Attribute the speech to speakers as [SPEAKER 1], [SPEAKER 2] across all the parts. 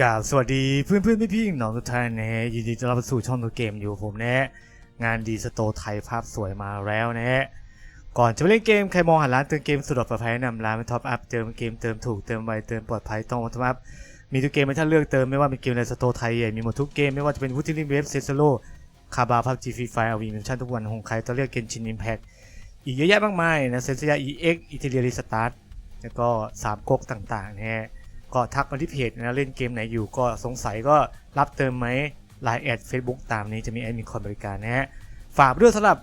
[SPEAKER 1] กราบสวัสดีเพื่อนเพื่อนพี่พี่น้องทุกท่านนะฮะยินดีต้อนรับสู่ช่องตัวเกมอยู่ผมนะฮะงานดีสโตไทยภาพสวยมาแล้วนะฮะก่อนจะไปเล่นเกมใครมองหาร้านเติมเกมสุดปลอดภัยแนะนำร้านเป็นท็อปอัพเติมเกมเติมถูกเติมไวเติมปลอดภัยต้องท็อปอัพมีทุกเกมให้ท่านเลือกเติมไม่ว่าเป็นเกมในสโตไทยใหญ่มีหมดทุกเกมไม่ว่าจะเป็นวูติลิเวฟเซสโลคาบาพับจีฟีไฟอาวีมิชชั่นทุกวันของใครต้องเลือกเกนชินอิมแพคอีกเยอะแยะมากมายนะเซนเซียอีเอ็กซ์อิตาเลียริสตาร์แล้วก็สามก๊กต่างๆนะฮะ ก็ทักมาที่เพจนะเล่นเกมไหนอยู่ก็สงสัยก็รับเติมไหม Line แอด Facebook ตามนี้จะมีแอดมินคอยบริการนะฮะ ฝากด้วยสำหรับ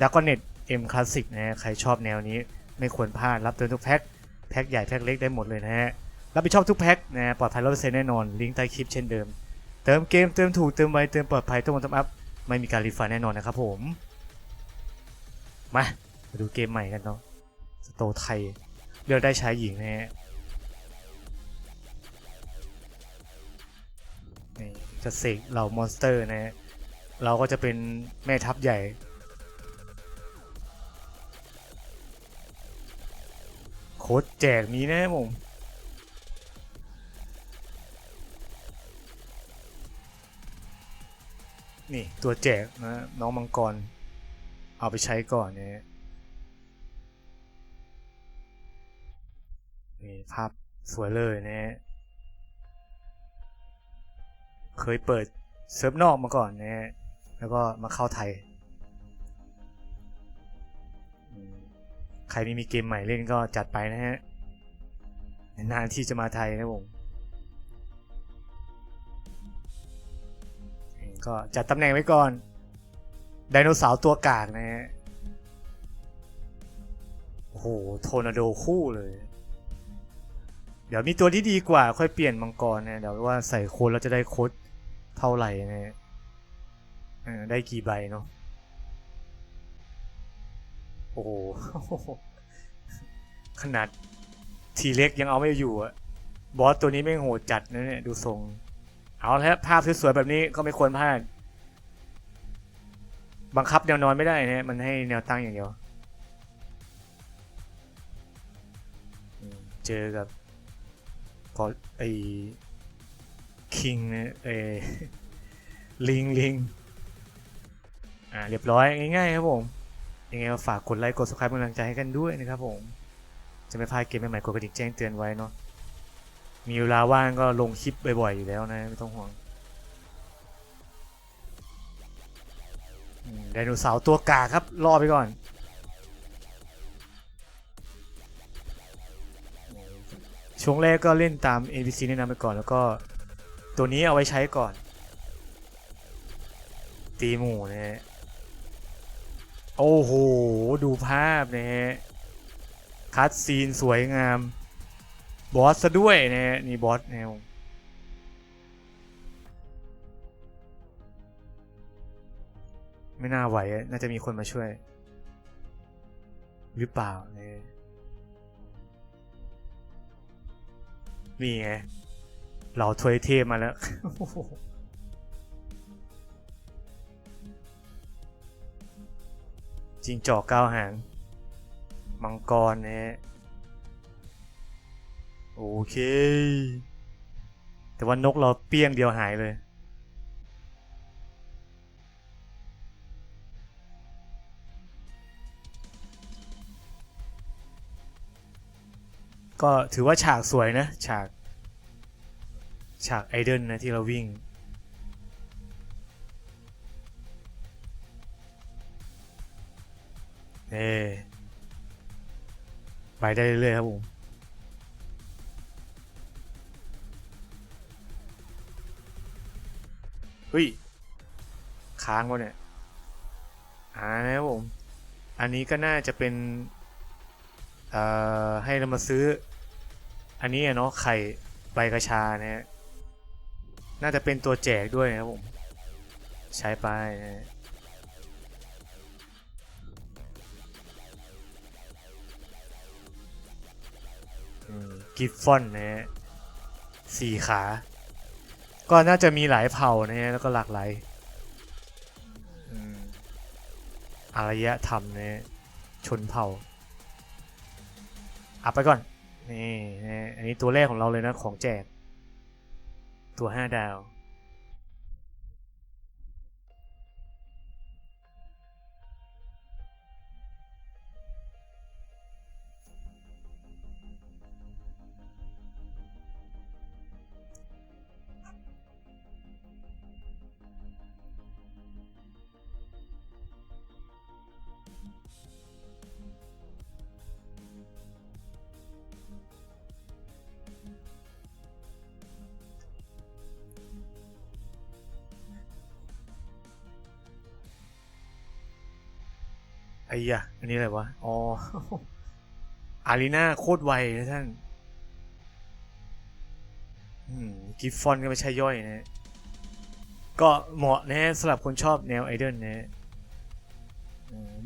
[SPEAKER 1] d a r k o n e t M Classic นะฮะใครชอบแนวนี้ไม่ควรพลาดรับเติมทุกแพ็ค แพ็คใหญ่แพ็คเล็กได้หมดเลยนะฮะ รับผิดชอบทุกแพ็คนะฮะปลอดภัยร้อยเปอร์เซ็นต์แน่นอน ลิงก์ใต้คลิปเช่นเดิม เติมเกมเติมถูกเติมไวเติมปลอดภัยต้องมาทำอัพไม่มีการรีฟันแน่นอนนะครับผม มามาดูเกมใหม่กันเนาะสโตไทยเลือกได้ชายหญิงนะฮะ จะเสกเหล่ามอนสเตอร์นะฮะเราก็จะเป็นแม่ทัพใหญ่ โค้ดแจกมีแน่ผมนี่ ตัวแจกนะ น้องมังกร เอาไปใช้ก่อนเนี่ยนี่ภาพสวยเลยนะฮะ เคยเปิดเซิร์ฟนอกมาก่อนนะฮะแล้วก็มาเข้าไทย ใครไม่มีเกมใหม่เล่นก็จัดไปนะฮะนานที่จะมาไทยนะผมก็จัดตำแหน่งไว้ก่อนไดโนเสาร์ตัวกากนะฮะโอ้โหโทนาโดคู่เลย เดี๋ยวมีตัวที่ดีกว่าค่อยเปลี่ยนมังกรนะเดี๋ยวว่าใส่โค้ดแล้วจะได้โค้ด เท่าไหร่นะอได้กี่ใบเนาะโอ้โห ขนาดทีเล็กยังเอาไม่อยู่อะบอสตัวนี้ไม่งโหดจัดนะเนี่ย ดูทรง เอาแล้วภาพสวยๆแบบนี้ก็ไม่ควรพลาด บังคับแนวนอนไม่ได้นะมันให้แนวตั้งอย่างเดียว เจอกับก็ไอคิงนะเอ ลิงลิงอ่าเรียบร้อยง่ายๆครับผมยังไงก็ฝากกดไลค์กด subscribe เป็นกำลังใจให้กันด้วยนะครับผมจะไม่พลาดเกมใหม่ๆกดกระดิ่งแจ้งเตือนไว้เนาะมีเวลาว่างก็ลงคลิปบ่อยๆอยู่แล้วนะไม่ต้องห่วงไดโนเสาร์ตัวกาครับรอไปก่อนช่วงแรกก็เล่นตาม ABC แนะนำไปก่อนแล้วก็ตัวนี้เอาไว้ใช้ก่อน ตีหมู่นะฮะโอ้โห ดูภาพนะฮะ คัดซีนสวยงาม บอสซะด้วยนะฮะ นี่บอสแนวไม่น่าไหว น่าจะมีคนมาช่วย หรือเปล่าเนี่ยนี่ไง เราถวยเทพมาแล้ว จิงจอกเก้าหาง มังกรนะฮะโอเค แต่ว่านกเราเปี้ยงเดียวหายเลย ก็ถือว่าฉากสวยนะ ฉาก ฉากไอเดนนะที่เราวิ่ง เอไปได้เรื่อยๆครับผมเฮ้ย ค้างวะเนี่ยอ่านะครับผม อันนี้ก็น่าจะเป็นเอ่อให้เรามาซื้อ อันนี้เนาะไข่ใบกระชานะฮะน่าจะเป็นตัวแจกด้วยนะครับผม ใช้ไปนะ กิฟฟอนนะฮะสี่ขา ก็น่าจะมีหลายเผ่านะฮะแล้วก็หลากหลายอืมอารยธรรมนะฮะชนเผ่าอัพไปก่อนนี่นะอันนี้ตัวแรกของเราเลยนะ ของแจก ตัวห้าดาว ไอ้ยะอันนี้อะไรวะ อ๋อ อารีนาโคตรไวนะท่านกิฟฟอนก็ไม่ใช่ย่อยนะก็เหมาะนะสำหรับคนชอบแนวไอดอลนะ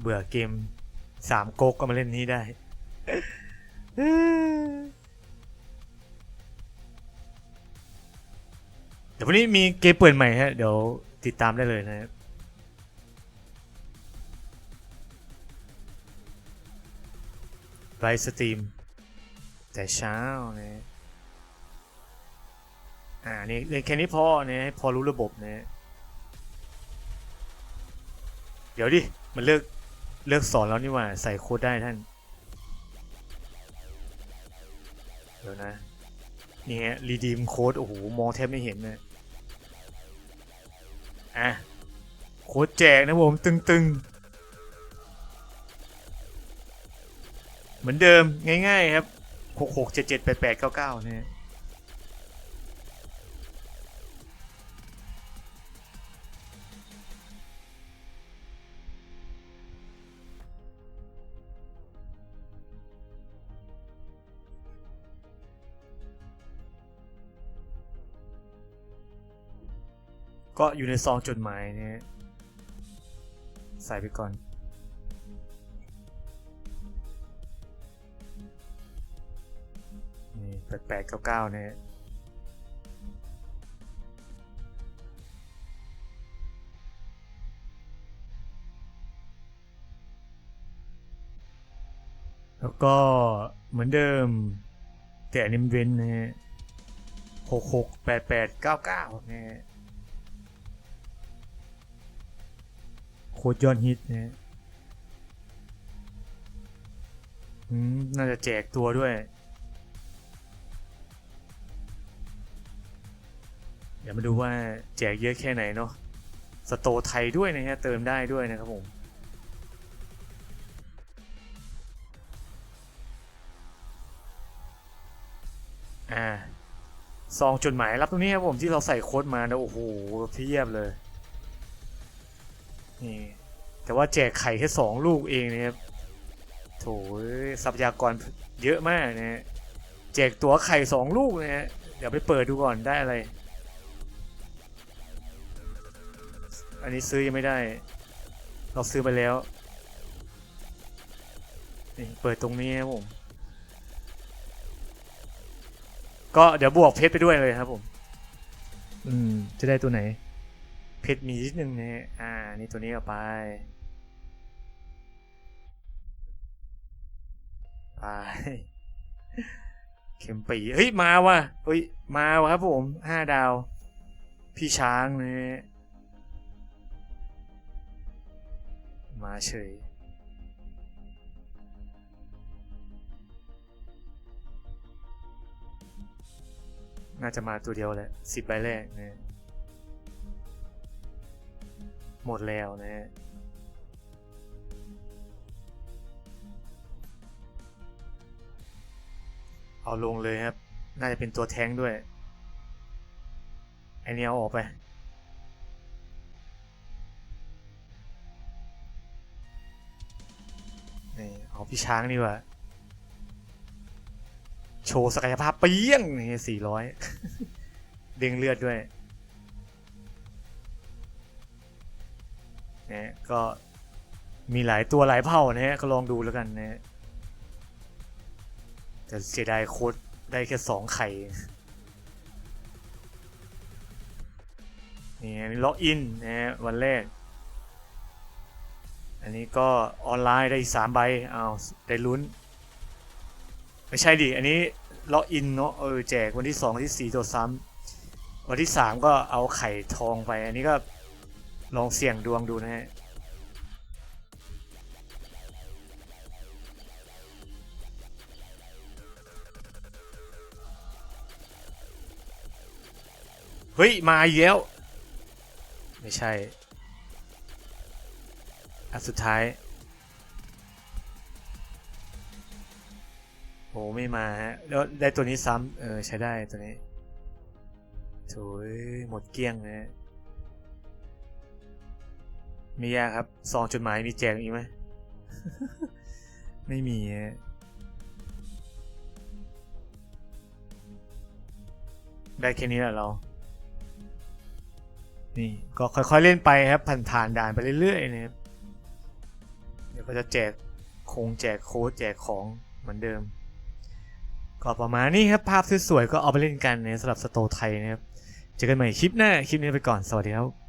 [SPEAKER 1] เบื่อเกมสามก๊กก็มาเล่นนี้ได้ เดี๋ยววันนี้มีเกมเปิดใหม่ฮะ เดี๋ยวติดตามได้เลยนะครับ ไลฟ์สตรีม แต่เช้านะอ่านี่แค่นี้พอเนี่ยพอรู้ระบบนะเดี๋ยวดิ มันเลิก เลิกสอนแล้วนี่ว่า ใส่โค้ดได้ท่าน เดี๋ยวนะ นี่ฮะรีดีมโค้ด โอ้โห มองแทบไม่เห็นเลยอะ โค้ดแจกนะผม ตึงๆ เหมือนเดิมง่ายๆครับหกหกเจ็ดเจ็ดแปดแปดเก้าเก้าเนี่ยก็อยู่ในซองจดหมายเนี่ยใส่ไปก่อน แปดแปดเก้าเก้าเนี่ยแล้วก็เหมือนเดิม แต่อันนี้มันเว้นนะฮะหกหกแปดแปดเก้าเก้าเนี่ยโคตรยอดฮิตนะฮะอืมน่าจะแจกตัวด้วย เดี๋ยวมาดูว่าแจกเยอะแค่ไหนเนาะสโตไทยด้วยนะฮะเติมได้ด้วยนะครับผมอ่าซองจดหมายรับตรงนี้ครับผมที่เราใส่โค้ดมานะโอ้โหเพียบเลยนี่แต่ว่าแจกไข่แค่สองลูกเองนะครับโถทรัพยากรเยอะมากนะฮะแจกตัวไข่สองลูกนะฮะเดี๋ยวไปเปิดดูก่อนได้อะไร อันนี้ซื้อยังไม่ได้ เราซื้อไปแล้ว นี่เปิดตรงนี้ครับผม ก็เดี๋ยวบวกเพชรไปด้วยเลยครับผม อืม จะได้ตัวไหน เพชรมีนิดนึงเนี่ยอ่า นี่ตัวนี้เอาไป ไปเข็มปีเฮ้ย มาว่ะเฮ้ย มาว่ะครับผมห้าดาว พี่ช้างเนี่ย มาเฉย น่าจะมาตัวเดียวแหละสิบใบแรกนะหมดแล้วนะเอาลงเลยครับ น่าจะเป็นตัวแท้งด้วย ไอเนี้ยเอาออกไป นี่เอาพี่ช้างนี่ว่า โชว์ศักยภาพเปี้ยงนี่สี่ร้อยเด้งเลือดด้วยนะก็มีหลายตัวหลายเผ่านะฮะก็ลองดูแล้วกันนะฮะแต่เสียดายโค้ดได้แค่สองไข่นี่อันนี้ล็อกอินนะวันแรก อันนี้ก็ออนไลน์ได้อีกสามใบเอาได้ลุ้น ไม่ใช่ดิ อันนี้ล็อกอินเนาะเออแจกวันที่สองวันที่สี่ตัวซ้ำวันที่สามก็เอาไข่ทองไป อันนี้ก็ลองเสี่ยงดวงดูนะฮะเฮ้ย มาอีกแล้ว ไม่ใช่ อันสุดท้ายโอ้ไม่มาฮะแล้วได้ตัวนี้ซ้ำเออใช้ได้ตัวนี้โถยหมดเกลี้ยงนะฮไม่ยากครับซองจดหมายมีแจกอีกไหมไม่มีฮะได้แค่นี้แหละเรา นี่ก็ค่อยๆเล่นไปครับผ่านผ่านด่านไปเรื่อยๆนะครับเดี๋ ยวก็จะแจกคงแจกโค้ดแจกของเหมือนเดิม ก็ประมาณนี้ครับ ภาพสวยๆก็เอาไปเล่นกันนสำหรับสโตไทยนะครับ เจอกันใหม่คลิปหน้า คลิปนี้ไปก่อน สวัสดีครับ